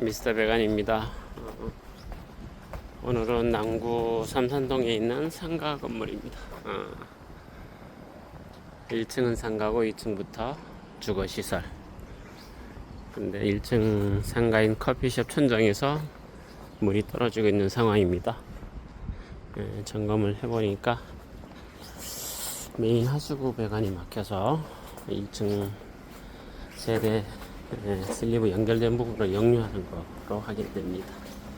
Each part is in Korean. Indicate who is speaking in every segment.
Speaker 1: 미스터 베간입니다. 어, 오늘은 남구 삼산동에 있는 상가 건물입니다. 어, 1층은 상가고 2층부터 주거 시설. 근데 1층 상가인 커피숍 천장에서 물이 떨어지고 있는 상황입니다. 예, 점검을 해보니까 메인 하수구 배관이 막혀서 1층 세대 예, 슬리브 연결된 부분을 역류하는 거로 확인됩니다.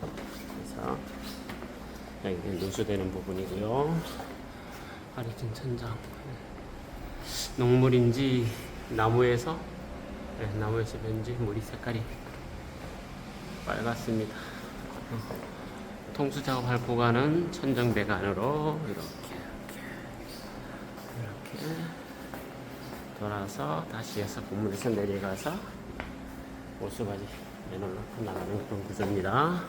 Speaker 1: 그래서 여기 누수되는 부분이고요. 아래층 천장 예. 녹물인지 나무에서 예, 나무에서 왠지 물이 색깔이 빨갛습니다. 어. 통수 작업할 구간은 천정 배관으로 이렇게 이렇게 돌아서 다시 해서 건물에서 내려가서 오수까지 내놓고 나가는 그런 구조입니다.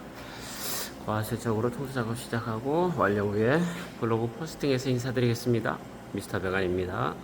Speaker 1: 과세적으로 통수 작업 시작하고 완료 후에 블로그 포스팅에서 인사드리겠습니다. 미스터 배관입니다.